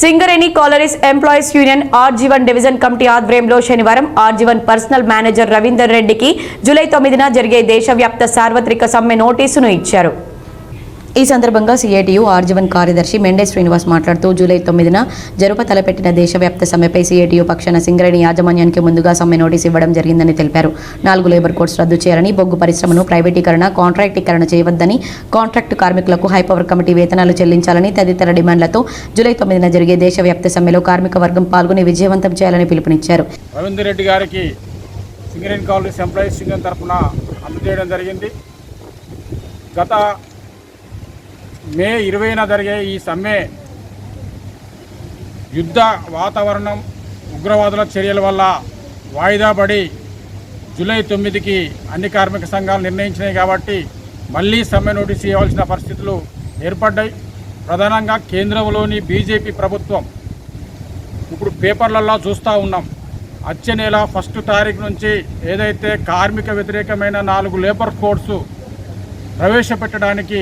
Singareni collieries employees union R G one division committee ఆధ్వర్యంలో శనివారం RG one personal manager Ravinder రెడ్డికి July తొమ్మిదిన జరిగే దేశవ్యాప్త సార్వత్రిక సమ్మె నోటీసును ఇచ్చారు. ఈ సందర్భంగా సిఐటియు ఆర్జీవన్ కార్యదర్శి మెండే శ్రీనివాస్ మాట్లాడుతూ జూలై తొమ్మిదిన జరుప తలపెట్టిన దేశవ్యాప్త సమ్మెపై సిఐటియు పక్షాన సింగరేణి యాజమాన్యానికి ముందుగా సమ్మె నోటీస్ ఇవ్వడం జరిగిందని తెలిపారు. నాలుగు లేబర్ కోడ్స్ రద్దు చేయాలని బొగ్గు పరిశ్రమను ప్రైవేటీకరణ కాంట్రాక్టీకరణ చేయవద్దని కాంట్రాక్టు కార్మికులకు హైపవర్ కమిటీ వేతనాలు చెల్లించాలని తదితర డిమాండ్లతో జూలై తొమ్మిదిన జరిగే దేశవ్యాప్త సమ్మెలో కార్మిక వర్గం పాల్గొని విజయవంతం చేయాలని పిలుపునిచ్చారు. రవీందర్ రెడ్డి గారికి సింగరేణి కాలనీస్ ఎంప్లాయీస్ యూనియన్ తరఫున అందజేయడం జరిగింది. గత మే ఇరవైన జరిగే ఈ సమ్మె యుద్ధ వాతావరణం ఉగ్రవాదుల చర్యల వల్ల వాయిదా పడి జూలై తొమ్మిదికి అన్ని కార్మిక సంఘాలు నిర్ణయించినాయి కాబట్టి మళ్ళీ సమ్మె నోటీస్ ఇవ్వాల్సిన పరిస్థితులు ఏర్పడ్డాయి. ప్రధానంగా కేంద్రంలోని బీజేపీ ప్రభుత్వం. ఇప్పుడు పేపర్లలో చూస్తూ ఉన్నాం. వచ్చే నెల ఫస్ట్ తారీఖు నుంచి ఏదైతే కార్మిక వ్యతిరేకమైన నాలుగు లేబర్ ఫోర్సు ప్రవేశపెట్టడానికి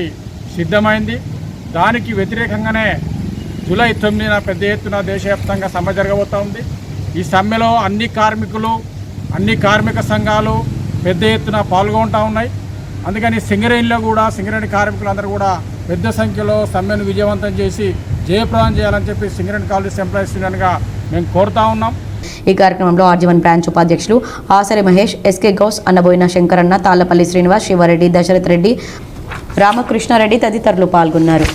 సిద్ధమైంది. దానికి వ్యతిరేకంగానే జూలై తొమ్మిదిన పెద్ద ఎత్తున దేశవ్యాప్తంగా సమ్మె జరగబోతూ ఉంది. ఈ సమ్మెలో అన్ని కార్మికులు అన్ని కార్మిక సంఘాలు పెద్ద ఎత్తున పాల్గొంటూ ఉన్నాయి. అందుకని సింగరేణిలో కూడా సింగరేణి కార్మికులందరూ కూడా పెద్ద సంఖ్యలో సమ్మెను విజయవంతం చేసి జయప్రదం చేయాలని చెప్పి సింగరేణి కాలేజ్ ఎంప్లాయీస్ యూనియన్గా మేము కోరుతా ఉన్నాం. ఈ కార్యక్రమంలో ఆర్జీవన్ బ్రాంచ్ ఉపాధ్యక్షులు ఆసరి మహేష్ ఎస్కే గౌస్ అన్నబోయిన శంకరన్న తాళ్ళపల్లి శ్రీనివాస్ శివారెడ్డి దశరథ్ రెడ్డి రామకృష్ణారెడ్డి తదితరులు పాల్గొన్నారు.